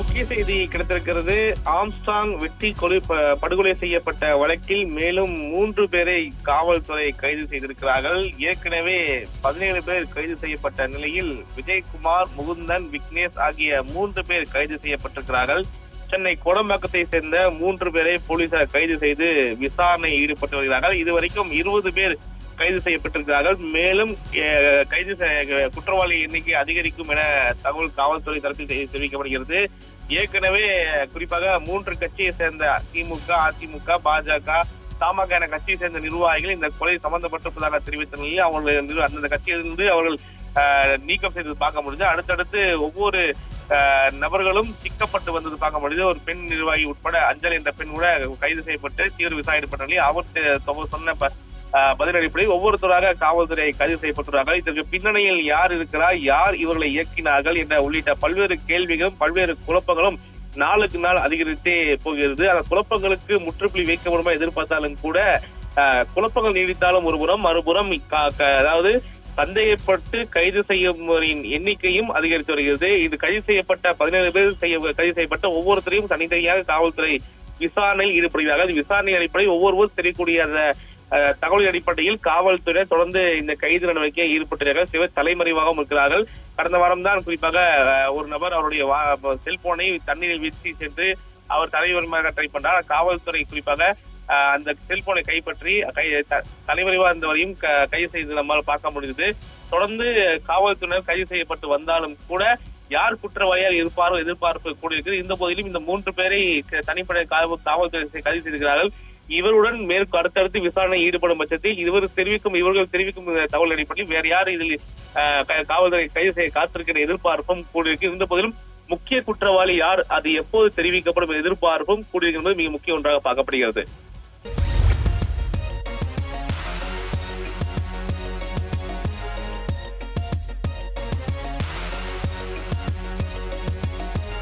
முக்கிய செய்தி கிடைத்திருக்கிறது. ஆம்ஸ்டாங் வெட்டி கொலை படுகொலை செய்யப்பட்ட வழக்கில் மேலும் மூன்று பேரை காவல்துறை கைது செய்திருக்கிறார்கள். ஏற்கனவே பதினேழு பேர் கைது செய்யப்பட்ட நிலையில் விஜயகுமார் முகுந்தன் விக்னேஷ் ஆகிய மூன்று பேர் கைது செய்யப்பட்டிருக்கிறார்கள். சென்னை கோடம்பாக்கத்தை சேர்ந்த மூன்று பேரை போலீசார் கைது செய்து விசாரணை ஈடுபட்டு வருகிறார்கள். இதுவரைக்கும் இருபது பேர் கைது செய்யப்பட்டிருக்கிறார்கள். மேலும் கைது செய்ய- குற்றவாளி எண்ணிக்கை அதிகரிக்கும் என தகவல் காவல்துறை தரப்பில் தெரிவிக்கப்படுகிறது. ஏற்கனவே குறிப்பாக மூன்று கட்சியை சேர்ந்த திமுக அதிமுக பாஜக தமாக என கட்சியை சேர்ந்த நிர்வாகிகள் இந்த கொலை சம்பந்தப்பட்டிருப்பதாக தெரிவித்த நிலையில் அவர்கள் அந்தந்த கட்சியிலிருந்து அவர்கள் நீக்கம் செய்தது பார்க்க முடியுது. அடுத்தடுத்து ஒவ்வொரு நபர்களும் சிக்கப்பட்டு வந்தது பார்க்க முடியுது. ஒரு பெண் நிர்வாகி உட்பட அஞ்சல் என்ற பெண் கூட கைது செய்யப்பட்டு தீவிர விசாரிக்கப்பட்ட நிலையில் அவர் சொன்ன பதில் அடிப்படையில் ஒவ்வொருத்தராக காவல்துறை கைது செய்யப்பட்டுள்ளார்கள். இதற்கு பின்னணியில் யார் இருக்கிறார் யார் இவர்களை இயக்கினார்கள் என்ற உள்ளிட்ட பல்வேறு கேள்விகளும் பல்வேறு குழப்பங்களும் நாளுக்கு நாள் அதிகரித்தே போகிறது. அந்த குழப்பங்களுக்கு முற்றுப்புள்ளி வைக்கப்படுமா எதிர்பார்த்தாலும் கூட குழப்பங்கள் நீடித்தாலும் ஒரு புறம் மறுபுறம் அதாவது சந்தேகப்பட்டு கைது செய்யும் எண்ணிக்கையும் அதிகரித்து வருகிறது. இது கைது செய்யப்பட்ட பதினேழு பேர் செய்ய கைது செய்யப்பட்ட ஒவ்வொருத்தரையும் தனித்தனியாக காவல்துறை விசாரணையில் ஈடுபடுகிறார்கள். விசாரணை அடிப்படையில் ஒவ்வொருவரும் தெரியக்கூடிய அந்த தகவலின் அடிப்படையில் காவல்துறை தொடர்ந்து இந்த கைது நடவடிக்கையை ஈடுபட்டிருக்கிறார்கள். சிவர் தலைமறைவாகவும் இருக்கிறார்கள். கடந்த வாரம் தான் குறிப்பாக ஒரு நபர் அவருடைய வா- செல்போனை தண்ணீரில் வீசி சென்று அவர் தலைவருமாக ட்ரை பண்றார். காவல்துறை குறிப்பாக அந்த செல்போனை கைப்பற்றி கை த- தலைமறைவா இருந்தவரையும் க- கைது செய்து நம்மால் பார்க்க முடியுது. தொடர்ந்து காவல்துறையினர் கைது செய்யப்பட்டு வந்தாலும் கூட யார் குற்றவாளியாக இருப்பாரோ எதிர்பார்ப்பு கூட இருக்குது இந்த போதிலும் இந்த மூன்று பேரை தனிப்படை காவல்துறை கைது செய்திருக்கிறார்கள். இவருடன் மேற்கு அடுத்தடுத்து விசாரணை ஈடுபடும் பட்சத்தில் இவர் தெரிவிக்கும் இவர்கள் தெரிவிக்கும் தகவல் அடிப்படையில் வேற யார் இதில் காவல்துறை கைது செய்ய காத்திருக்கிற எதிர்பார்ப்பும் கூடியிருக்கு இந்த போதிலும் முக்கிய குற்றவாளி யார் அது எப்போது தெரிவிக்கப்படும் எதிர்பார்ப்பும் கூடியிருக்கிறது மிக முக்கிய ஒன்றாக பார்க்கப்படுகிறது.